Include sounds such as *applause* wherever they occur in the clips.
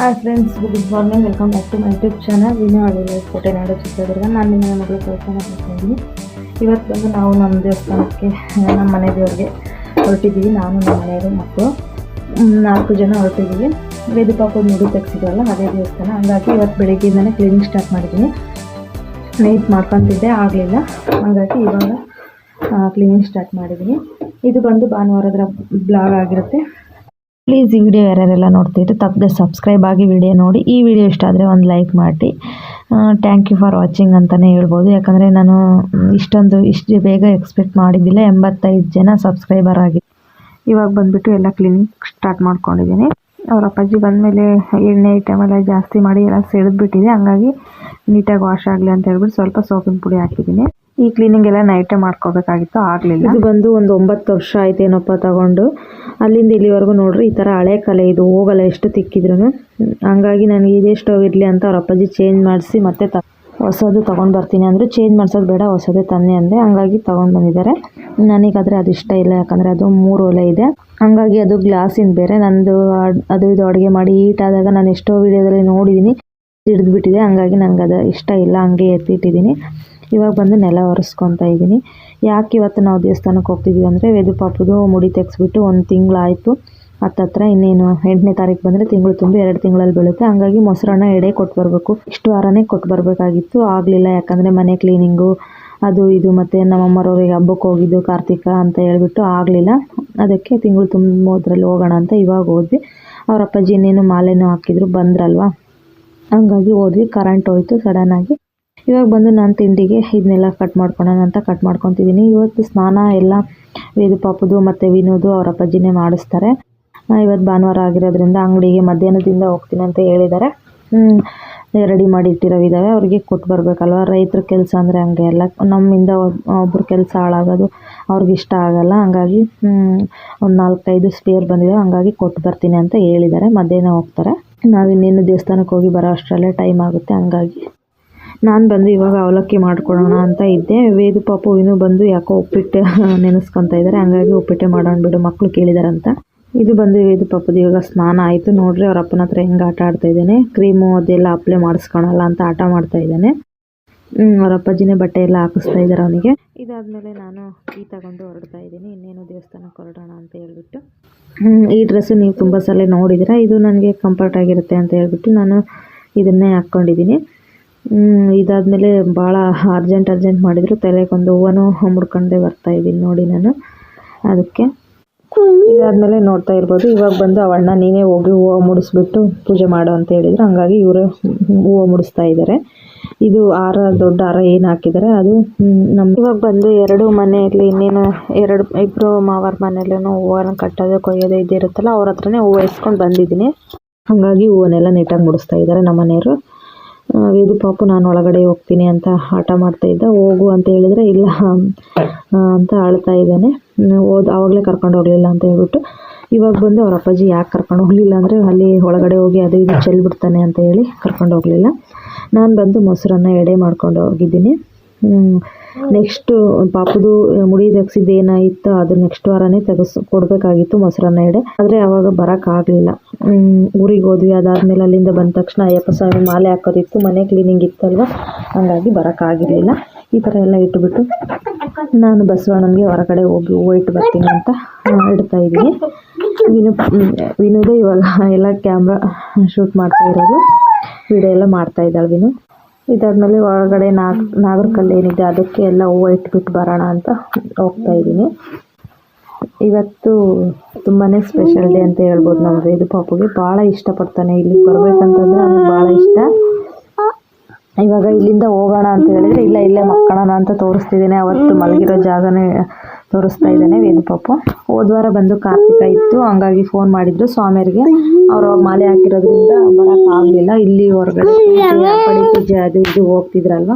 Hi friends good morning welcome back to my YouTube channel ವಿನೋ ಕೋಟೆ ಕೋಟೆನಾಡು ಚಿತ್ರದುರ್ಗ ನಾನು ನಿಮ್ಮ ಮಗಳು ಕೆಲಸನ ಬರ್ತಾಯಿದ್ದೀನಿ ಇವತ್ತು ಬಂದು ನಾವು ನಮ್ಮ ದೇವಸ್ಥಾನಕ್ಕೆ, ನಮ್ಮ ಮನೆ ದೇವ್ರಿಗೆ ಹೊರಟಿದ್ದೀವಿ. ನಾನು, ನಮ್ಮ ಮನೆಯವರು ಮಕ್ಕಳು ನಾಲ್ಕು ಜನ ಹೊರಟಿದ್ದೀವಿ. ಪಾಪದ ಮುಡಿ ತೆಗ್ಸಿದ್ವಲ್ಲ ಅದೇ ದೇವಸ್ಥಾನ. ಹಂಗಾಗಿ ಇವತ್ತು ಬೆಳಿಗ್ಗೆಯಿಂದನೇ ಕ್ಲೀನಿಂಗ್ ಸ್ಟಾರ್ಟ್ ಮಾಡಿದ್ದೀನಿ. ನೈಟ್ ಮಾಡ್ಕೊತಿದ್ದೆ, ಆಗಲಿಲ್ಲ. ಹಾಗಾಗಿ ಇವಾಗ ಕ್ಲೀನಿಂಗ್ ಸ್ಟಾರ್ಟ್ ಮಾಡಿದ್ದೀನಿ. ಇದು ಬಂದು ಭಾನುವಾರದ ಬ್ಲಾಗ್ ಆಗಿರುತ್ತೆ. ಪ್ಲೀಸ್ ಈ ವಿಡಿಯೋ ಯಾರ್ಯಾರೆಲ್ಲ ನೋಡ್ತಿದ್ರು ತಪ್ಪದೆ ಸಬ್ಸ್ಕ್ರೈಬ್ ಆಗಿ ವಿಡಿಯೋ ನೋಡಿ. ಈ ವಿಡಿಯೋ ಇಷ್ಟ ಆದರೆ ಒಂದು ಲೈಕ್ ಮಾಡಿ ಥ್ಯಾಂಕ್ ಯು ಫಾರ್ ವಾಚಿಂಗ್ ಅಂತಲೇ ಹೇಳ್ಬೋದು. ಯಾಕಂದರೆ ನಾನು ಇಷ್ಟೊಂದು, ಇಷ್ಟು ಬೇಗ ಎಕ್ಸ್ಪೆಕ್ಟ್ ಮಾಡಿದ್ದಿಲ್ಲ. ಎಂಬತ್ತೈದು ಜನ ಸಬ್ಸ್ಕ್ರೈಬರ್ ಆಗಿ ಇವಾಗ ಬಂದುಬಿಟ್ಟು ಎಲ್ಲ ಕ್ಲೀನಿಂಗ್ ಸ್ಟಾರ್ಟ್ ಮಾಡ್ಕೊಂಡಿದ್ದೀನಿ. ಅವ್ರ ಅಪ್ಪಾಜಿ ಬಂದಮೇಲೆ ಎಣ್ಣೆ ಐಟಮ್ ಎಲ್ಲ ಜಾಸ್ತಿ ಮಾಡಿ ಎಲ್ಲ ಸೆಳೆದ್ಬಿಟ್ಟಿದೆ ಹಂಗಾಗಿ ನೀಟಾಗಿ ವಾಶ್ ಆಗಲಿ ಅಂತ ಹೇಳ್ಬಿಟ್ಟು ಸ್ವಲ್ಪ ಸೋಪಿನ ಪುಡಿ ಹಾಕಿದ್ದೀನಿ. ಈ ಕ್ಲೀನಿಂಗ್ ಎಲ್ಲ ನೈಟೇ ಮಾಡ್ಕೋಬೇಕಾಗಿತ್ತು, ಆಗಲಿಲ್ಲ. ಇದು ಬಂದು ಒಂದು ಒಂಬತ್ತು ವರ್ಷ ಆಯ್ತೇನಪ್ಪ ತಗೊಂಡು. ಅಲ್ಲಿಂದ ಇಲ್ಲಿವರೆಗೂ ನೋಡ್ರಿ, ಈ ಥರ ಹಳೆ ಕಲೆ ಇದು, ಹೋಗಲ್ಲ ಎಷ್ಟು ತಿಕ್ಕಿದ್ರು ಹಂಗಾಗಿ ನನಗೆ ಇದೇ ಸ್ಟೋವ್ ಇರಲಿ ಅಂತ ಅವ್ರ ಅಪ್ಪಾಜಿ ಚೇಂಜ್ ಮಾಡಿಸಿ ಮತ್ತೆ ತ, ಹೊಸದು ತೊಗೊಂಡು ಬರ್ತೀನಿ ಅಂದರು. ಚೇಂಜ್ ಮಾಡ್ಸೋದು ಬೇಡ, ಹೊಸದೇ ತನ್ನಿ ಅಂದೆ. ಹಂಗಾಗಿ ತೊಗೊಂಡು ಬಂದಿದ್ದಾರೆ. ನನಗಾದರೆ ಅದು ಇಷ್ಟ ಇಲ್ಲ, ಯಾಕಂದರೆ ಅದು ಮೂರು ಒಲೆ ಇದೆ. ಹಂಗಾಗಿ ಅದು ಗ್ಲಾಸಿಂದ ಬೇರೆ. ನಂದು ಅದು ಇದು ಅಡುಗೆ ಮಾಡಿ ಹೀಟ್ ಆದಾಗ ನಾನು ಎಷ್ಟೋ ವಿಡಿಯೋದಲ್ಲಿ ನೋಡಿದ್ದೀನಿ ಹಿಡಿದ್ಬಿಟ್ಟಿದೆ, ಹಂಗಾಗಿ ನನಗೆ ಅದು ಇಷ್ಟ ಇಲ್ಲ, ಹಂಗೆ ಎತ್ತಿಟ್ಟಿದ್ದೀನಿ ಇವಾಗ ಬಂದು ನೆಲ ಒರೆಸ್ಕೊತಾ ಇದ್ದೀನಿ. ಯಾಕೆ ಇವತ್ತು ನಾವು ದೇವಸ್ಥಾನಕ್ಕೆ ಹೋಗ್ತಿದ್ದೀವಿ ಅಂದರೆ ವೆದು ಪಾಪದು ಮುಡಿ ತೆಗೆಸ್ಬಿಟ್ಟು ಒಂದು ತಿಂಗಳಾಯಿತು. ಹತ್ತತ್ರ ಇನ್ನೇನು ಎಂಟನೇ ತಾರೀಕು ಬಂದರೆ ತಿಂಗಳು ತುಂಬಿ ಎರಡು ತಿಂಗಳಲ್ಲಿ ಬೀಳುತ್ತೆ. ಹಂಗಾಗಿ ಮೊಸರನ್ನ ಎಡೆ ಕೊಟ್ಟು ಬರಬೇಕು. ಇಷ್ಟು ವಾರನೇ ಕೊಟ್ಟು ಬರಬೇಕಾಗಿತ್ತು. ಆಗಲಿಲ್ಲ ಯಾಕಂದರೆ ಮನೆ ಕ್ಲೀನಿಂಗು, ಅದು ಇದು ಮತ್ತು ನಮ್ಮಮ್ಮರವ್ರಿಗೆ ಹಬ್ಬಕ್ಕೆ ಹೋಗಿದ್ದು, ಕಾರ್ತಿಕ ಅಂತ ಹೇಳ್ಬಿಟ್ಟು ಆಗಲಿಲ್ಲ. ಅದಕ್ಕೆ ತಿಂಗಳು ತುಂಬೋದ್ರಲ್ಲಿ ಹೋಗೋಣ ಅಂತ ಇವಾಗ ಹೋದ್ವಿ. ಅವ್ರ ಅಪ್ಪಾಜಿ ಇನ್ನೇನು ಮಾಲೆನೂ ಹಾಕಿದ್ರು, ಬಂದ್ರಲ್ವಾ? ಹಂಗಾಗಿ ಹೋದ್ವಿ. ಕರೆಂಟ್ ಹೋಯ್ತು ಸಡನ್ನಾಗಿ ಇವಾಗ ಬಂದು ನಾನು ತಿಂಡಿಗೆ ಇದನ್ನೆಲ್ಲ ಕಟ್ ಮಾಡ್ಕೊಳೋಣ ಅಂತ ಕಟ್ ಮಾಡ್ಕೊತಿದ್ದೀನಿ ಇವತ್ತು ಸ್ನಾನ ಎಲ್ಲ ವೇದು ಪಾಪದು ಮತ್ತು ವಿನೋದು ಅವರ ಅಪ್ಪಾಜಿನೇ ಮಾಡಿಸ್ತಾರೆ. ಇವತ್ತು ಭಾನುವಾರ ಆಗಿರೋದ್ರಿಂದ ಅಂಗಡಿಗೆ ಮಧ್ಯಾಹ್ನದಿಂದ ಹೋಗ್ತೀನಿ ಅಂತ ಹೇಳಿದ್ದಾರೆ ರೆಡಿ ಮಾಡಿ ಇಟ್ಟಿರೋವಿದ್ದಾವೆ ಅವ್ರಿಗೆ ಕೊಟ್ಟು ಬರಬೇಕಲ್ವ? ರೈತರ ಕೆಲಸ ಅಂದರೆ ಹಂಗೆ ಎಲ್ಲ ನಮ್ಮಿಂದ ಒಬ್ಬರು ಕೆಲಸ ಹಾಳಾಗೋದು ಅವ್ರಿಗೆ ಇಷ್ಟ ಆಗಲ್ಲ. ಹಂಗಾಗಿ ಒಂದು ನಾಲ್ಕೈದು ಸ್ಪೇರ್ ಬಂದಿದೆ. ಹಂಗಾಗಿ ಕೊಟ್ಟು ಬರ್ತೀನಿ ಅಂತ ಹೇಳಿದ್ದಾರೆ ಮಧ್ಯಾಹ್ನ ಹೋಗ್ತಾರೆ. ನಾವು ಇನ್ನೇನು ದೇವಸ್ಥಾನಕ್ಕೆ ಹೋಗಿ ಬರೋ ಅಷ್ಟರಲ್ಲೇ ಟೈಮ್ ಆಗುತ್ತೆ. ಹಂಗಾಗಿ ನಾನು ಬಂದು ಇವಾಗ ಅವಲಕ್ಕಿ ಮಾಡ್ಕೊಡೋಣ ಅಂತ ಇದ್ದೆ. ವೇದು ಪಾಪು ಇನ್ನೂ ಬಂದು ಯಾಕೋ ಉಪ್ಪಿಟ್ಟು *laughs* ನೆನೆಸ್ಕೊತಾ ಇದ್ದಾರೆ ಹಂಗಾಗಿ ಉಪ್ಪಿಟ್ಟೆ ಮಾಡೋಣ ಬಿಡು ಮಕ್ಕಳು ಕೇಳಿದಾರಂತ. ಇದು ಬಂದು ವೇದು ಪಾಪದ ಇವಾಗ ಸ್ನಾನ ಆಯಿತು. ನೋಡ್ರಿ ಅವ್ರ ಅಪ್ಪನ ಹತ್ರ ಹೆಂಗೆ ಆಟ ಆಡ್ತಾ ಇದ್ದಾನೆ. ಕ್ರೀಮು ಅದೆಲ್ಲ ಅಪ್ಲೈ ಮಾಡಿಸ್ಕೊಳಲ್ಲ ಅಂತ ಆಟ ಮಾಡ್ತಾ ಇದ್ದಾನೆ. ಅವ್ರ ಅಪ್ಪಾಜಿನೇ ಬಟ್ಟೆ ಎಲ್ಲ ಹಾಕಿಸ್ತಾ ಇದ್ದಾರೆ ಅವನಿಗೆ. ಇದಾದಮೇಲೆ ನಾನು ಟೀ ತಗೊಂಡು ಹೊರಡ್ತಾ ಇದ್ದೀನಿ. ಇನ್ನೇನು ದೇವಸ್ಥಾನಕ್ಕೆ ಹೊರಡೋಣ ಅಂತ ಹೇಳ್ಬಿಟ್ಟು. ಈ ಡ್ರೆಸ್ಸು ನೀವು ತುಂಬ ಸಲ ನೋಡಿದಿರ ಇದು ನನಗೆ ಕಂಫರ್ಟ್ ಆಗಿರುತ್ತೆ ಅಂತ ಹೇಳ್ಬಿಟ್ಟು ನಾನು ಇದನ್ನೇ ಹಾಕ್ಕೊಂಡಿದ್ದೀನಿ. ಇದಾದಮೇಲೆ ಭಾಳ ಅರ್ಜೆಂಟ್ ಅರ್ಜೆಂಟ್ ಮಾಡಿದ್ರು. ತಲೆಗೊಂದು ಹೂವನೂ ಮುಡ್ಕೊಂಡೆ ಬರ್ತಾ ಇದ್ದೀನಿ ನೋಡಿ ನಾನು. ಅದಕ್ಕೆ ಇದಾದಮೇಲೆ ನೋಡ್ತಾ ಇರ್ಬೋದು. ಇವಾಗ ಬಂದು ಅವಣ್ಣ ನೀನೇ ಹೋಗಿ ಹೂವು ಮುಡಿಸ್ಬಿಟ್ಟು ಪೂಜೆ ಮಾಡು ಅಂತ ಹೇಳಿದ್ರು. ಹಂಗಾಗಿ ಇವರು ಹೂವು ಮುಡಿಸ್ತಾ ಇದ್ದಾರೆ ಇದು ಹಾರ ದೊಡ್ಡ ಹಾರ ಏನು ಹಾಕಿದ್ದಾರೆ ಅದು ನಮ್ಮ ಇವಾಗ ಬಂದು ಎರಡು ಮನೆಯಲ್ಲಿ ಇನ್ನೇನು ಎರಡು ಇಬ್ಬರು ಮಾವರ ಮನೆಯಲ್ಲೂ ಹೂವನ್ನು ಕಟ್ಟೋದು, ಕೊಯ್ಯೋದು ಇದಿರುತ್ತಲ್ಲ ಅವ್ರ ಹತ್ರನೇ ಹೂವು ಇಸ್ಕೊಂಡು ಬಂದಿದ್ದೀನಿ. ಹಾಗಾಗಿ ಹೂವನ್ನೆಲ್ಲ ನೀಟಾಗಿ ಮುಡಿಸ್ತಾ ಇದ್ದಾರೆ ನಮ್ಮ ಮನೆಯವರು ವೇದು ಪಾಪು, ನಾನು ಒಳಗಡೆ ಹೋಗ್ತೀನಿ ಅಂತ ಹಠ ಮಾಡ್ತಾ ಇದ್ದ. ಹೋಗು ಅಂತ ಹೇಳಿದ್ರೆ, ಇಲ್ಲ ಅಂತ ಅಳ್ತಾ ಇದ್ದಾನೆ. ಓದ್ ಆವಾಗಲೇ ಕರ್ಕೊಂಡು ಹೋಗಲಿಲ್ಲ ಅಂತ ಹೇಳ್ಬಿಟ್ಟು, ಇವಾಗ ಬಂದು ಅವ್ರ ಅಪ್ಪಾಜಿ ಯಾಕೆ ಕರ್ಕೊಂಡು ಹೋಗಲಿಲ್ಲ ಅಂದರೆ, ಅಲ್ಲಿ ಒಳಗಡೆ ಹೋಗಿ ಅದು ಇದು ಚೆಲ್ಬಿಡ್ತಾನೆ ಅಂತ ಹೇಳಿ ಕರ್ಕೊಂಡು ಹೋಗಲಿಲ್ಲ. ನಾನು ಬಂದು ಮೊಸರನ್ನ ಎಡೆ ಮಾಡ್ಕೊಂಡು ಹೋಗಿದ್ದೀನಿ. ನೆಕ್ಸ್ಟು ಪಾಪದು ಮುಡಿ ತೆಗ್ಸಿದ್ದು ಏನಾಯಿತು, ಅದು ನೆಕ್ಸ್ಟ್ ವಾರನೇ ತೆಗೆಸ್, ಕೊಡಬೇಕಾಗಿತ್ತು ಮೊಸರನ್ನ ಎಡೆ. ಆದರೆ ಅವಾಗ ಬರೋಕ್ಕಾಗಲಿಲ್ಲ ಊರಿಗೆ ಹೋದ್ವಿ. ಅದಾದಮೇಲೆ ಅಲ್ಲಿಂದ ಬಂದ ತಕ್ಷಣ ಅಯ್ಯಪ್ಪ ಸ್ವಾಮಿ ಮಾಲೆ ಹಾಕೋದಿತ್ತು. ಮನೆ ಕ್ಲೀನಿಂಗ್ ಇತ್ತಲ್ವ? ಹಂಗಾಗಿ ಬರೋಕ್ಕಾಗಿರಲಿಲ್ಲ ಈ ಥರ ಎಲ್ಲ ಇಟ್ಬಿಟ್ಟು ನಾನು ಬಸವಣ್ಣನಿಗೆ ಹೊರಗಡೆ ಹೋಗಿ ಹೂವು ಬರ್ತೀನಿ ಅಂತ ಇಡ್ತಾ ಇದ್ದೀನಿ. ವಿನು ವಿನುದೇ ಇವಾಗ ಎಲ್ಲ ಕ್ಯಾಮ್ರಾ ಶೂಟ್ ಮಾಡ್ತಾ ಇರೋದು. ವಿಡಿಯೋ ಎಲ್ಲ ಮಾಡ್ತಾ ಇದ್ದಾಳೆ ವಿನು. ಇದಾದ್ಮೇಲೆ ಒಳಗಡೆ ನಾಗ್, ನಾಗರಕಲ್ಲು ಏನಿದೆ ಅದಕ್ಕೆ ಎಲ್ಲ ಹೂವು ಇಟ್ಬಿಟ್ಟು ಬರೋಣ ಅಂತ ಹೋಗ್ತಾ ಇದ್ದೀನಿ. ಇವತ್ತು ತುಂಬಾ ಸ್ಪೆಷಲ್ ಡೇ ಅಂತ ಹೇಳ್ಬೋದು ನಮ್ಮ ವೇದು ಪಾಪುಗೆ. ಭಾಳ ಇಷ್ಟಪಡ್ತಾನೆ ಇಲ್ಲಿಗೆ ಬರಬೇಕಂತಂದ್ರೆ ಅವ್ನಿಗೆ ಭಾಳ ಇಷ್ಟ. ಇವಾಗ ಇಲ್ಲಿಂದ ಹೋಗೋಣ ಅಂತ ಹೇಳಿದ್ರೆ ಇಲ್ಲ, ಇಲ್ಲೇ ಮಕ್ಕಳೋಣ ಅಂತ ತೋರಿಸ್ತಿದ್ದೀನಿ. ಅವತ್ತು ಮಲಗಿರೋ ಜಾಗನೇ ತೋರಿಸ್ತಾ ಇದ್ದಾನೆ ವೇಣು ಪಾಪು ಹೋದ್ವಾರ ಬಂದು ಕಾರ್ತಿಕ ಇತ್ತು ಹಂಗಾಗಿ ಫೋನ್ ಮಾಡಿದ್ರು ಸ್ವಾಮಿಯರಿಗೆ ಅವ್ರು ಮಾಲೆ ಹಾಕಿರೋದ್ರಿಂದ ಬರೋಕ್ಕಾಗಲಿಲ್ಲ ಇಲ್ಲಿ ಹೊರಗಡೆ ಪೂಜೆ ಪಡಿ ಪೂಜೆ ಅದು ಇದು ಹೋಗ್ತಿದ್ರಲ್ವ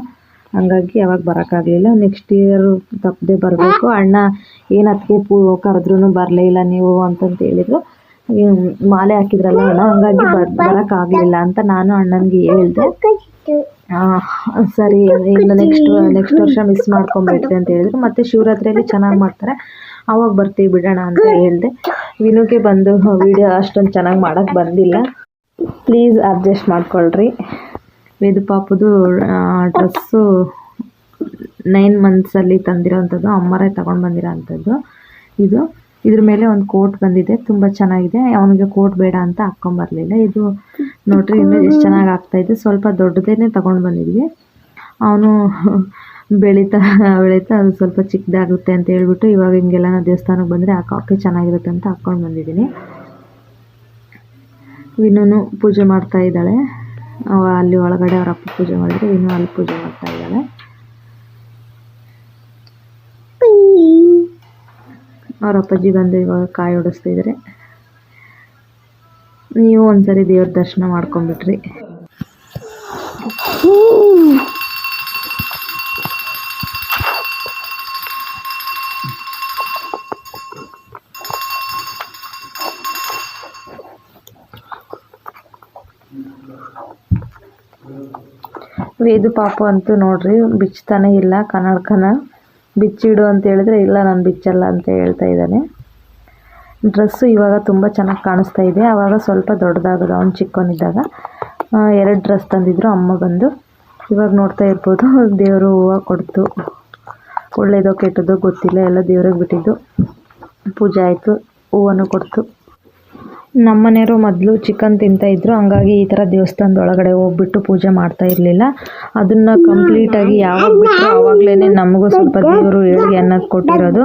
ಹಂಗಾಗಿ ಯಾವಾಗ ಬರೋಕ್ಕಾಗಲಿಲ್ಲ ನೆಕ್ಸ್ಟ್ ಇಯರ್ ತಪ್ಪದೆ ಬರಬೇಕು ಅಣ್ಣ ಏನು ಅದಕ್ಕೆ ಪೂ ಕರೆದ್ರೂ ಬರಲೇ ಇಲ್ಲ ನೀವು ಅಂತಂತ ಹೇಳಿದ್ರು ಮಾಲೆ ಹಾಕಿದ್ರಲ್ಲ ಅಣ್ಣ ಹಂಗಾಗಿ ಬರ್ ಬರೋಕ್ಕಾಗಲಿಲ್ಲ ಅಂತ ನಾನು ಅಣ್ಣನಿಗೆ ಹೇಳಿದೆ ಸರಿ, ಇನ್ನು ನೆಕ್ಸ್ಟ್ ನೆಕ್ಸ್ಟ್ ವರ್ಷ ಮಿಸ್ ಮಾಡ್ಕೊಂಬಿಡ್ತೀನಿ ಅಂತ ಹೇಳಿದ್ರು. ಮತ್ತೆ ಶಿವರಾತ್ರಿಯಲ್ಲಿ ಚೆನ್ನಾಗಿ ಮಾಡ್ತಾರೆ. ಅವಾಗ ಬರ್ತೀವಿ ಬಿಡೋಣ ಅಂತ ಹೇಳಿದೆ. ವಿನುಗೆ ಬಂದು ವಿಡಿಯೋ ಅಷ್ಟೊಂದು ಚೆನ್ನಾಗಿ ಮಾಡೋಕ್ಕೆ ಬಂದಿಲ್ಲ. ಪ್ಲೀಸ್ ಅಡ್ಜಸ್ಟ್ ಮಾಡ್ಕೊಳ್ರಿ. ವೇದು ಪಾಪದು ಡ್ರೆಸ್ಸು ನೈನ್ ಮಂತ್ಸಲ್ಲಿ ತಂದಿರೋವಂಥದ್ದು ಅಮ್ಮರೇ ತಗೊಂಡು ಬಂದಿರೋ ಅಂಥದ್ದು ಇದು. ಇದ್ರ ಮೇಲೆ ಒಂದು ಕೋಟ್ ಬಂದಿದೆ, ತುಂಬಾ ಚೆನ್ನಾಗಿದೆ. ಅವನಿಗೆ ಕೋಟ್ ಬೇಡ ಅಂತ ಹಾಕ್ಕೊಂಬರ್ಲಿಲ್ಲ ಇದು ನೋಡ್ರಿ, ಇನ್ನೂ ಎಷ್ಟು ಚೆನ್ನಾಗಿ ಆಗ್ತಾ ಇದೆ. ಸ್ವಲ್ಪ ದೊಡ್ಡದೇನೆ ತಗೊಂಡು ಬಂದಿದ್ವಿ. ಅವನು ಬೆಳೀತಾ ಬೆಳೀತಾ ಅದು ಸ್ವಲ್ಪ ಚಿಕ್ಕದಾಗುತ್ತೆ ಅಂತ ಹೇಳ್ಬಿಟ್ಟು ಇವಾಗ ಹಿಂಗೆಲ್ಲ ನಾವು ದೇವಸ್ಥಾನಕ್ಕೆ ಬಂದರೆ ಹಾಕೋಕ್ಕೆ ಚೆನ್ನಾಗಿರುತ್ತೆ ಅಂತ ಹಾಕ್ಕೊಂಡು ಬಂದಿದ್ದೀನಿ. ವಿನೂನು ಪೂಜೆ ಮಾಡ್ತಾ ಇದ್ದಾಳೆ. ಅಲ್ಲಿ ಒಳಗಡೆ ಅವ್ರ ಪೂಜೆ ಮಾಡಿದ್ರೆ ವಿನೂ ಅಲ್ಲಿ ಪೂಜೆ ಮಾಡ್ತಾ ಇದ್ದಾಳೆ. ಅವ್ರ ಅಪ್ಪಾಜಿ ಬಂದು ಇವಾಗ ಕಾಯಿ ಹೊಡಿಸ್ತಾ ಇದ್ದಾರೆ ನೀವು ಒಂದ್ಸರಿ ದೇವ್ರ ದರ್ಶನ ಮಾಡ್ಕೊಂಡ್ಬಿಟ್ರಿ. ವೇದು ಪಾಪು ಅಂತೂ ನೋಡ್ರಿ ಬಿಚ್ತಾನೆ ಇಲ್ಲ ಕನ್ನಡಕನ ಬಿಚ್ಚಿಡು ಅಂತ ಹೇಳಿದ್ರೆ, ಇಲ್ಲ, ನಾನು ಬಿಚ್ಚಲ್ಲ ಅಂತ ಹೇಳ್ತಾ ಇದ್ದಾನೆ. ಡ್ರೆಸ್ಸು ಇವಾಗ ತುಂಬ ಚೆನ್ನಾಗಿ ಕಾಣಿಸ್ತಾ ಇದೆ. ಆವಾಗ ಸ್ವಲ್ಪ ದೊಡ್ಡದಾಗದ, ಅವ್ನು ಚಿಕ್ಕವನಿದ್ದಾಗ. ಎರಡು ಡ್ರೆಸ್ ತಂದಿದ್ರು, ಅಮ್ಮ ಬಂದು. ಇವಾಗ ನೋಡ್ತಾ ಇರ್ಬೋದು, ದೇವರು ಹೂವು ಕೊಡ್ತು. ಒಳ್ಳೆಯದೋ ಕೆಟ್ಟದೋ ಗೊತ್ತಿಲ್ಲ, ಎಲ್ಲ ದೇವ್ರಿಗೆ ಬಿಟ್ಟಿದ್ದು. ಪೂಜೆ ಆಯಿತು, ಹೂವನ್ನು ಕೊಡ್ತು. ನಮ್ಮ ಮನೆಯವರು ಮೊದಲು ಚಿಕನ್ ತಿಂತಾಯಿದ್ರು ಹಂಗಾಗಿ ಈ ತರ ದೇವಸ್ಥಾನದ ಒಳಗಡೆ ಹೋಗ್ಬಿಟ್ಟು ಪೂಜೆ ಮಾಡ್ತಾ ಇರಲಿಲ್ಲ. ಕಂಪ್ಲೀಟ್ ಆಗಿ ಯಾವಾಗ ಬಿಟ್ಟು ಆವಾಗಲೇ ನಮಗೂ ಸ್ವಲ್ಪ ದೇವರು ಹೇಳಿ ಅನ್ನೋದು ಕೊಟ್ಟಿರೋದು.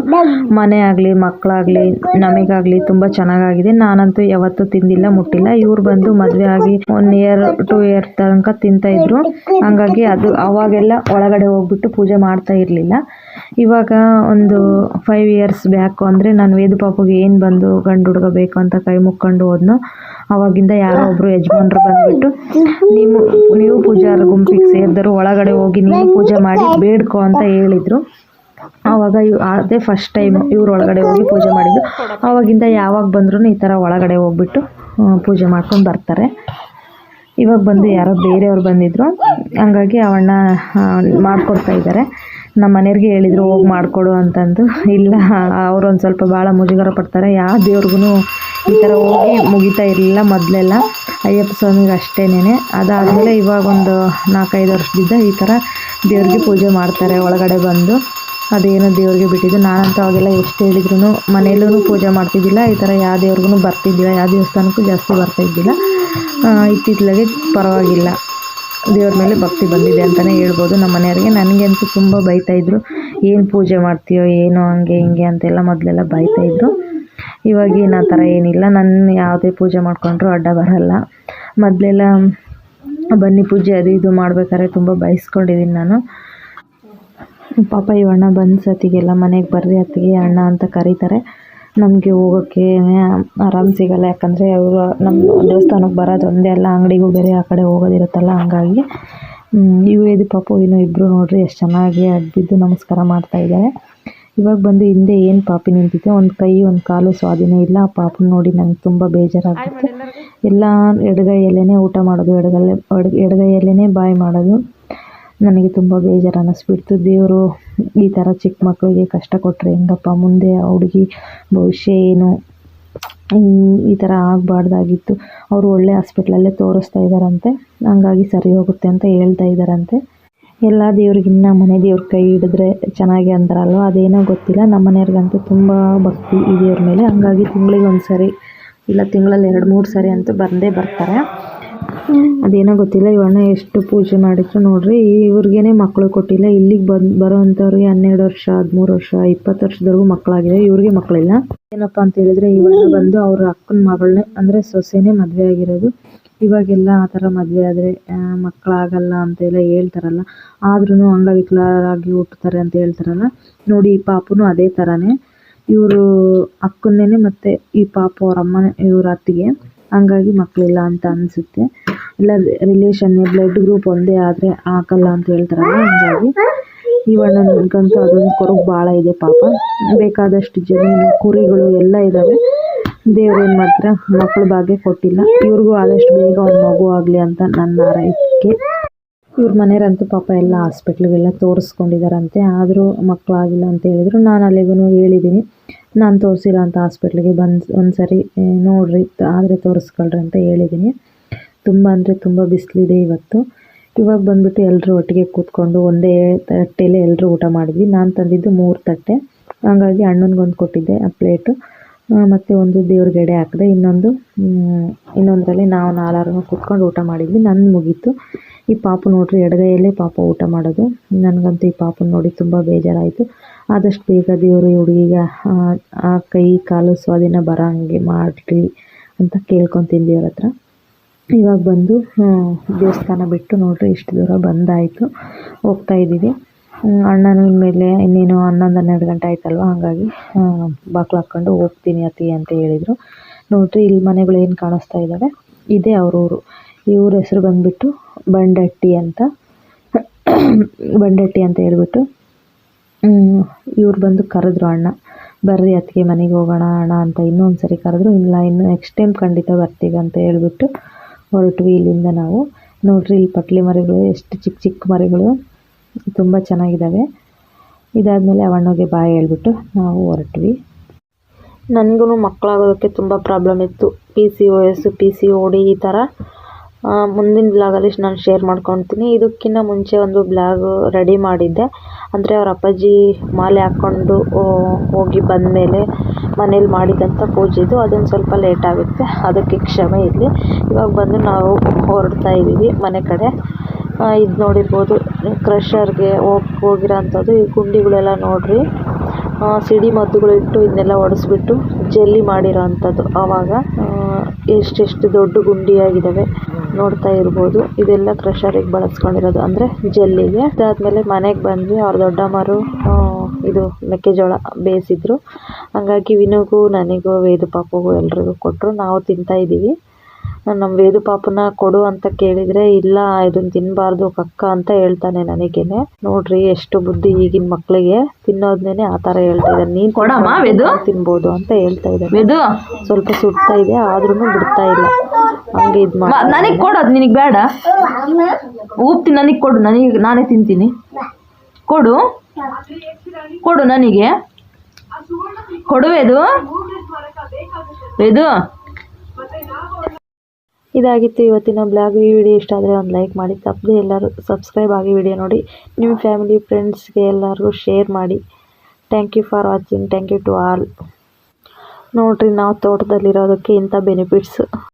ಮನೆ ಆಗ್ಲಿ ಮಕ್ಕಳಾಗ್ಲಿ ನಮಗಾಗ್ಲಿ ತುಂಬಾ ಚೆನ್ನಾಗಾಗಿದೆ. ನಾನಂತೂ ಯಾವತ್ತೂ ತಿಂದಿಲ್ಲ, ಮುಟ್ಟಿಲ್ಲ. ಇವ್ರು ಬಂದು ಮದುವೆ ಆಗಿ ಒನ್ ಇಯರ್ ಟೂ ಇಯರ್ ತನಕ ತಿಂತಾಯಿದ್ರು ಹಂಗಾಗಿ ಅದು ಅವಾಗೆಲ್ಲ ಒಳಗಡೆ ಹೋಗ್ಬಿಟ್ಟು ಪೂಜೆ ಮಾಡ್ತಾ ಇರಲಿಲ್ಲ. ಇವಾಗ ಒಂದು ಫೈವ್ ಇಯರ್ಸ್ ಬ್ಯಾಕು ಅಂದರೆ ನಾನು ವೇದ ಪಾಪುಗೆ ಏನು ಬಂದು ಗಂಡು ಹುಡುಗ ಬೇಕು ಅಂತ ಕೈ ಮುಕ್ಕೊಂಡು ಹೋದ್ನೋ, ಅವಾಗಿಂದ ಯಾರೋ ಒಬ್ಬರು ಯಜಮಾನ್ರು ಬಂದುಬಿಟ್ಟು, ನೀವು ನೀವು ಪೂಜಾರ ಗುಂಪಿಗೆ ಸೇರಿದರು ಒಳಗಡೆ ಹೋಗಿ ನೀವು ಪೂಜೆ ಮಾಡಿ ಬೇಡ್ಕೊ ಅಂತ ಹೇಳಿದರು. ಆವಾಗ ಅದೇ ಫಸ್ಟ್ ಟೈಮ್ ಇವ್ರು ಒಳಗಡೆ ಹೋಗಿ ಪೂಜೆ ಮಾಡಿದ್ದು. ಆವಾಗಿಂದ ಯಾವಾಗ ಬಂದ್ರೂ ಈ ಥರ ಒಳಗಡೆ ಹೋಗ್ಬಿಟ್ಟು ಪೂಜೆ ಮಾಡ್ಕೊಂಡು ಬರ್ತಾರೆ. ಇವಾಗ ಬಂದು ಯಾರೋ ಬೇರೆಯವ್ರು ಬಂದಿದ್ರು. ಹಂಗಾಗಿ ಅವಣ್ಣ ಮಾಡಿಕೊಡ್ತಾ ಇದ್ದಾರೆ ನಮ್ಮ ಮನೆಯವ್ರಿಗೆ ಹೇಳಿದರು ಹೋಗಿ ಮಾಡಿಕೊಡು ಅಂತಂದು. ಇಲ್ಲ ಅವ್ರು ಒಂದು ಸ್ವಲ್ಪ ಭಾಳ ಮುಜುಗರ ಪಡ್ತಾರೆ. ಯಾವ ದೇವ್ರಿಗೂ ಈ ಥರ ಹೋಗಿ ಮುಗಿತಾ ಇರಲಿಲ್ಲ ಮೊದಲೆಲ್ಲ. ಅಯ್ಯಪ್ಪ ಸ್ವಾಮಿಗೆ ಅಷ್ಟೇನೆ ಅದಾದಮೇಲೆ ಇವಾಗ ಒಂದು ನಾಲ್ಕೈದು ವರ್ಷದಿಂದ ಈ ಥರ ದೇವ್ರಿಗೆ ಪೂಜೆ ಮಾಡ್ತಾರೆ ಒಳಗಡೆ ಬಂದು. ಅದೇನೋ ದೇವ್ರಿಗೆ ಬಿಟ್ಟಿದ್ದು. ನಾನಂತೂ ಅವಾಗೆಲ್ಲ ಎಷ್ಟು ಹೇಳಿದ್ರು ಮನೆಯಲ್ಲೂ ಪೂಜೆ ಮಾಡ್ತಿದ್ದಿಲ್ಲ. ಈ ಥರ ಯಾವ ದೇವ್ರಿಗೂ ಬರ್ತಿದ್ದಿಲ್ಲ. ಯಾವ ದೇವಸ್ಥಾನಕ್ಕೂ ಜಾಸ್ತಿ ಬರ್ತಾ ಇದ್ದಿಲ್ಲ. ಆ, ಪರವಾಗಿಲ್ಲ. ದೇವ್ರ ಮೇಲೆ ಭಕ್ತಿ ಬಂದಿದೆ ಅಂತಲೇ ಹೇಳ್ಬೋದು. ನಮ್ಮ ಮನೆಯವ್ರಿಗೆ ನನಗೆ ಅಂತೂ ತುಂಬ ಬೈತಾಯಿದ್ರು ಏನು ಪೂಜೆ ಮಾಡ್ತೀಯೋ ಏನೋ ಹಂಗೆ ಹಿಂಗೆ ಅಂತೆಲ್ಲ ಮೊದಲೆಲ್ಲ ಬೈತಾಯಿದ್ರು ಇವಾಗೇನು ಆ ಥರ ಏನಿಲ್ಲ. ನನ್ನ ಯಾವುದೇ ಪೂಜೆ ಮಾಡಿಕೊಂಡ್ರು ಅಡ್ಡ ಬರಲ್ಲ. ಮೊದಲೆಲ್ಲ ಬನ್ನಿ ಪೂಜೆ ಅದು ಇದು ಮಾಡ್ಬೇಕಾದ್ರೆ ತುಂಬ ಬಯಸ್ಕೊಂಡಿದ್ದೀನಿ ನಾನು. ಪಾಪ ಇವಣ್ಣ ಬಂದು ಸತಿಗೆಲ್ಲ ಮನೆಗೆ ಬರ್ರಿ ಅತ್ತಿಗೆ ಅಣ್ಣ ಅಂತ ಕರೀತಾರೆ. ನಮಗೆ ಹೋಗೋಕ್ಕೆ ಆರಾಮ್ ಸಿಗಲ್ಲ. ಯಾಕಂದರೆ ಅವರು ನಮ್ಮ ದೇವಸ್ಥಾನಕ್ಕೆ ಬರೋದು ಒಂದೇ ಅಲ್ಲ ಅಂಗಡಿಗೂ ಬೇರೆ ಆ ಕಡೆ ಹೋಗೋದಿರುತ್ತಲ್ಲ ಹಂಗಾಗಿ ಇವು ಇದು ಪಾಪು ಇನ್ನು ಇಬ್ಬರು ನೋಡ್ರಿ ಎಷ್ಟು ಚೆನ್ನಾಗಿ ಅಡ್ಬಿದ್ದು ನಮಸ್ಕಾರ ಮಾಡ್ತಾ ಇದ್ದಾರೆ. ಇವಾಗ ಬಂದು ಹಿಂದೆ ಏನು ಪಾಪಿ ನಿಂತಿದೆ ಒಂದು ಕೈ ಒಂದು ಕಾಲು ಸ್ವಾಧೀನ ಇಲ್ಲ. ಆ ಪಾಪನ ನೋಡಿ ನಂಗೆ ತುಂಬ ಬೇಜಾರಾಗುತ್ತೆ ಎಲ್ಲ ಎಡಗೈಯಲ್ಲೇ ಊಟ ಮಾಡೋದು ಎಡಗಲ್ಲೇ ಎಡ್ ಎಡಗೈಯಲ್ಲೇ ಬಾಯಿ ಮಾಡೋದು. ನನಗೆ ತುಂಬ ಬೇಜಾರು ಅನ್ನಿಸ್ಬಿಡ್ತು ದೇವರು ಈ ಥರ ಚಿಕ್ಕ ಮಕ್ಕಳಿಗೆ ಕಷ್ಟ ಕೊಟ್ಟರೆ ಹೆಂಗಪ್ಪ? ಮುಂದೆ ಆ ಹುಡುಗಿ ಭವಿಷ್ಯ ಏನು? ಈ ಥರ ಆಗಬಾರ್ದಾಗಿತ್ತು. ಅವರು ಒಳ್ಳೆ ಹಾಸ್ಪಿಟ್ಲಲ್ಲೇ ತೋರಿಸ್ತಾ ಇದ್ದಾರಂತೆ. ಹಂಗಾಗಿ ಸರಿ ಹೋಗುತ್ತೆ ಅಂತ ಹೇಳ್ತಾ ಇದ್ದಾರಂತೆ. ಎಲ್ಲ ದೇವ್ರಿಗಿನ್ನ ಮನೆ ದೇವ್ರ ಕೈ ಹಿಡಿದ್ರೆ ಚೆನ್ನಾಗಿ ಅಂತಾರಲ್ವ? ಅದೇನೋ ಗೊತ್ತಿಲ್ಲ. ನಮ್ಮ ಮನೆಯವ್ರಿಗಂತೂ ತುಂಬ ಭಕ್ತಿ ಈ ದೇವ್ರ ಮೇಲೆ. ಹಂಗಾಗಿ ತಿಂಗಳಿಗೆ ಒಂದು ಸರಿ ಇಲ್ಲ ತಿಂಗಳಲ್ಲಿ ಎರಡು ಮೂರು ಸರಿ ಅಂತೂ ಬಂದೇ ಬರ್ತಾರೆ. ಅದೇನೋ ಗೊತ್ತಿಲ್ಲ ಇವಣ್ಣ ಎಷ್ಟು ಪೂಜೆ ಮಾಡಿದ್ರು ನೋಡ್ರಿ, ಇವ್ರಿಗೇನೆ ಮಕ್ಕಳು ಕೊಟ್ಟಿಲ್ಲ. ಇಲ್ಲಿಗೆ ಬಂದು ಬರೋವಂಥವ್ರಿಗೆ ಹನ್ನೆರಡು ವರ್ಷ, ಹದಿಮೂರು ವರ್ಷ, ಇಪ್ಪತ್ತು ವರ್ಷದವರೆಗೂ ಮಕ್ಕಳಾಗಿದೆ ಇವ್ರಿಗೆ ಮಕ್ಕಳಿಲ್ಲ ಏನಪ್ಪ ಅಂತ ಹೇಳಿದ್ರೆ ಇವಣ್ಣ ಬಂದು ಅವ್ರ ಅಕ್ಕನ ಮಗಳನ್ನೇ ಅಂದರೆ ಸೊಸೆನೇ ಮದುವೆ ಆಗಿರೋದು. ಇವಾಗೆಲ್ಲ ಆ ಥರ ಮದುವೆ ಆದರೆ ಮಕ್ಕಳಾಗಲ್ಲ ಅಂತೆಲ್ಲ ಹೇಳ್ತಾರಲ್ಲ. ಆದ್ರೂ ಅಂಗವಿಕಲರಾಗಿ ಹುಟ್ಟುತ್ತಾರೆ ಅಂತ ಹೇಳ್ತಾರಲ್ಲ. ನೋಡಿ, ಈ ಪಾಪನೂ ಅದೇ ಥರನೇ. ಇವರು ಅಕ್ಕನೇನೆ ಮತ್ತು ಈ ಪಾಪ ಅವ್ರ ಅಮ್ಮನೇ, ಇವ್ರ ಅತ್ತಿಗೆ. ಹಂಗಾಗಿ ಮಕ್ಕಳಿಲ್ಲ ಅಂತ ಅನಿಸುತ್ತೆ. ಇಲ್ಲ ರಿಲೇಷನ್ನೇ ಬ್ಲಡ್ ಗ್ರೂಪ್ ಒಂದೇ ಆದರೆ ಹಾಕಲ್ಲ ಅಂತ ಹೇಳ್ತಾರಲ್ಲ, ಹಂಗಾಗಿ ಇವಣ್ಣನಿಗಂತೂ ಅದೊಂದು ಕೊರಗು ಭಾಳ ಇದೆ ಪಾಪ. ಬೇಕಾದಷ್ಟು ಜಮೀನು, ಕುರಿಗಳು ಎಲ್ಲ ಇದ್ದಾವೆ ದೇವ್ರು ಏನು ಮಾಡ್ತಾರೆ ಮಕ್ಕಳ ಭಾಗ್ಯ ಕೊಟ್ಟಿಲ್ಲ. ಇವ್ರಿಗೂ ಆದಷ್ಟು ಬೇಗ ಒಂದು ಮಗು ಆಗಲಿ ಅಂತ ನನ್ನ ಆರೈಕೆ ಇವ್ರ ಮನೆಯವರಂತೂ ಪಾಪ ಎಲ್ಲ ಹಾಸ್ಪಿಟ್ಲಿಗೆಲ್ಲ ತೋರಿಸ್ಕೊಂಡಿದ್ದಾರಂತೆ ಆದರೂ ಮಕ್ಕಳಾಗಿಲ್ಲ ಅಂತ ಹೇಳಿದ್ರು. ನಾನು ಅಲ್ಲಿಗೂ ಹೇಳಿದ್ದೀನಿ ನಾನು ತೋರಿಸಿಲ್ಲ ಅಂತ ಹಾಸ್ಪಿಟ್ಲಿಗೆ ಬಂದು ಒಂದು ಸರಿ ನೋಡ್ರಿ, ಆದರೆ ತೋರಿಸ್ಕೊಳ್ರಿ ಅಂತ ಹೇಳಿದ್ದೀನಿ ತುಂಬ ಅಂದರೆ ತುಂಬ ಬಿಸಿಲಿದೆ ಇವತ್ತು. ಇವಾಗ ಬಂದ್ಬಿಟ್ಟು ಎಲ್ಲರೂ ಒಟ್ಟಿಗೆ ಕೂತ್ಕೊಂಡು ಒಂದೇ ತಟ್ಟೆಯಲ್ಲಿ ಎಲ್ಲರೂ ಊಟ ಮಾಡಿದ್ವಿ. ನಾನು ತಂದಿದ್ದು ಮೂರು ತಟ್ಟೆ. ಹಾಗಾಗಿ ಅಣ್ಣನಿಗೊಂದು ಕೊಟ್ಟಿದ್ದೆ ಆ ಪ್ಲೇಟು. ಮತ್ತು ಒಂದು ದೇವ್ರಿಗೆ ಎಡೆ ಹಾಕಿದೆ. ಇನ್ನೊಂದು ಇನ್ನೊಂದರಲ್ಲಿ ನಾವು ನಾಲ್ಕು ಕೂತ್ಕೊಂಡು ಊಟ ಮಾಡಿದ್ವಿ. ನನ್ನ ಮುಗೀತು. ಈ ಪಾಪು ನೋಡ್ರಿ ಎಡಗೈಯಲ್ಲೇ ಪಾಪ ಊಟ ಮಾಡೋದು. ನನಗಂತೂ ಈ ಪಾಪನ ನೋಡಿ ತುಂಬ ಬೇಜಾರಾಯಿತು. ಆದಷ್ಟು ಬೇಗ ದೇವರು ಹುಡುಗಿಗೆ, ಆ ಕೈ, ಕಾಲು ಸ್ವಾಧೀನ ಬರೋ ಹಂಗೆ ಮಾಡಿರಿ ಅಂತ ಕೇಳ್ಕೊತೀನಿ ದೇವ್ರ ಹತ್ರ. ಇವಾಗ ಬಂದು ದೇವಸ್ಥಾನ ಬಿಟ್ಟು ನೋಡ್ರಿ, ಇಷ್ಟು ದೂರ ಬಂದಾಯಿತು, ಹೋಗ್ತಾ ಇದ್ದೀವಿ. ಅಣ್ಣನ ಇನ್ಮೇಲೆ ಇನ್ನೇನು ಹನ್ನೊಂದು, ಹನ್ನೆರಡು ಗಂಟೆ ಆಯ್ತಲ್ವ, ಹಾಗಾಗಿ ಬಾಕ್ಲು ಹಾಕ್ಕೊಂಡು ಹೋಗ್ತೀನಿ ಅತಿ ಅಂತ ಹೇಳಿದರು. ನೋಡ್ರಿ, ಇಲ್ಲಿ ಮನೆಗಳು ಏನು ಕಾಣಿಸ್ತಾ ಇದ್ದಾವೆ? ಇದೇ ಅವ್ರ ಊರು. ಈ ಹೆಸರು ಬಂದುಬಿಟ್ಟು ಬಂಡಟ್ಟಿ ಅಂತ. *coughs* ಬಂಡಟ್ಟಿ ಅಂತ ಹೇಳ್ಬಿಟ್ಟು ಇವ್ರು ಬಂದು ಕರೆದ್ರು ಅಣ್ಣ, ಬರ್ರಿ ಅತ್ತಿಗೆ ಮನೆಗೆ ಹೋಗೋಣ ಅಣ್ಣ ಅಂತ ಇನ್ನೊಂದು ಸರಿ ಕರೆದ್ರು. ಇಲ್ಲ, ಇನ್ನು ನೆಕ್ಸ್ಟ್ ಟೈಮ್ ಖಂಡಿತ ಬರ್ತೀವಿ ಅಂತ ಹೇಳ್ಬಿಟ್ಟು ಹೊರಟ್ವಿ ಇಲ್ಲಿಂದ ನಾವು. ನೋಡ್ರಿ, ಇಲ್ಲಿ ಪಟ್ಲಿ ಮರಿಗಳು, ಎಷ್ಟು ಚಿಕ್ಕ ಚಿಕ್ಕ ಮರಿಗಳು. ತುಂಬ ಚೆನ್ನಾಗಿದ್ದಾವೆ ಇದಾದಮೇಲೆ ಅವಣ್ಣಗೆ ಬಾಯಿ ಹೇಳ್ಬಿಟ್ಟು ನಾವು ಹೊರಟ್ವಿ. ನನಗೂ ಮಕ್ಕಳಾಗೋದಕ್ಕೆ ತುಂಬ ಪ್ರಾಬ್ಲಮ್ ಇತ್ತು. P C O S P C O D ಈ ಥರ ಮುಂದಿನ ಬ್ಲಾಗಲ್ಲಿ ನಾನು ಶೇರ್ ಮಾಡ್ಕೊತೀನಿ. ಇದಕ್ಕಿಂತ ಮುಂಚೆ ಒಂದು ಬ್ಲಾಗ್ ರೆಡಿ ಮಾಡಿದ್ದೆ. ಅಂದರೆ ಅವ್ರ ಅಪ್ಪಾಜಿ ಮಾಲೆ ಹಾಕ್ಕೊಂಡು ಹೋಗಿ ಹೋಗಿ ಬಂದಮೇಲೆ ಮನೇಲಿ ಮಾಡಿದಂಥ ಪೂಜೆ ಇದು. ಅದೊಂದು ಸ್ವಲ್ಪ ಲೇಟ್ ಆಗುತ್ತೆ. ಅದಕ್ಕೆ ಕ್ಷಮೆ ಇರಲಿ. ಇವಾಗ ಬಂದು ನಾವು ಹೊರಡ್ತಾ ಇದ್ದೀವಿ ಮನೆ ಕಡೆ. ಇದು ನೋಡಿರ್ಬೋದು, ಕ್ರಷರ್ಗೆ ಹೋಗಿ, ಹೋಗಿರೋ ಅಂಥದ್ದು. ಈ ಗುಂಡಿಗಳೆಲ್ಲ ನೋಡ್ರಿ. ಸಿಡಿ ಮದ್ದುಗಳು ಇಟ್ಟು ಇದನ್ನೆಲ್ಲ ಒಡೆಸ್ಬಿಟ್ಟು ಜಲ್ಲಿ ಮಾಡಿರೋ ಅಂಥದ್ದು ಆವಾಗ. ಎಷ್ಟೆಷ್ಟು ದೊಡ್ಡ ಗುಂಡಿಯಾಗಿದ್ದಾವೆ ನೋಡ್ತಾ ಇರ್ಬೋದು. ಇದೆಲ್ಲ ಕ್ರಷರಿಗೆ ಬಳಸ್ಕೊಂಡಿರೋದು. ಅಂದರೆ ಜಲ್ಲಿಗೆ. ಅದಾದಮೇಲೆ ಮನೆಗೆ ಬಂದ್ವಿ. ಅವ್ರ ದೊಡ್ಡಮ್ಮರು ಇದು ಮೆಕ್ಕೆಜೋಳ ಬೇಯಿಸಿದ್ರು. ಹಂಗಾಗಿ ವಿನುಗೂ ನನಗೂ ವೇದು ಪಾಪಗೂ ಎಲ್ರಿಗೂ ಕೊಟ್ಟರು ನಾವು ತಿಂತಾ ಇದ್ದೀವಿ. ನಮ್ಮ ವೇದು ಪಾಪನ ಕೊಡು ಅಂತ ಕೇಳಿದರೆ ಇಲ್ಲ ಇದನ್ನು ತಿನ್ನಬಾರ್ದು ಕಕ್ಕ ಅಂತ ಹೇಳ್ತಾನೆ ನನಗೇನೆ. ನೋಡ್ರಿ ಎಷ್ಟು ಬುದ್ಧಿ ಈಗಿನ ಮಕ್ಕಳಿಗೆ ತಿನ್ನೋದ್ನೇನೆ ಆ ಥರ ಹೇಳ್ತಾ ಇದ್ದಾರೆ ನೀನು ಕೊಡಮ್ಮ ವೇದು? ತಿನ್ಬೋದು ಅಂತ ಹೇಳ್ತಾ ಇದ್ದಾನೆ ವೇದು? ಸ್ವಲ್ಪ ಸುಡ್ತಾ ಇದೆ ಆದ್ರೂ ಬಿಡ್ತಾ ಇಲ್ಲ. ಹಂಗೆ ಇದು ಮಾಡಿ ನನಗೆ ಕೊಡು ಅದು ನಿನಗೆ ಬೇಡ. ಉಪ್ತಿ ನನಗೆ ಕೊಡು ನನಗೆ ನಾನೇ ತಿಂತೀನಿ. ಕೊಡು. ಕೊಡು ನನಗೆ. ಕೊಡುವೆದು ಇದು ಇದಾಗಿತ್ತು ಇವತ್ತಿನ ಬ್ಲಾಗ್. ಈ ವಿಡಿಯೋ ಇಷ್ಟ ಆದರೆ ಒಂದು ಲೈಕ್ ಮಾಡಿ. ತಪ್ಪದೆ ಎಲ್ಲರೂ ಸಬ್ಸ್ಕ್ರೈಬ್ ಆಗಿ ವಿಡಿಯೋ ನೋಡಿ. ನಿಮ್ಮ ಫ್ಯಾಮಿಲಿ, ಫ್ರೆಂಡ್ಸ್ಗೆ ಎಲ್ಲರಿಗೂ ಶೇರ್ ಮಾಡಿ. Thank you for watching thank you to all ನೋಡಿರಿ, ನಾವು ತೋಟದಲ್ಲಿರೋದಕ್ಕೆ ಇಂಥ ಬೆನಿಫಿಟ್ಸ್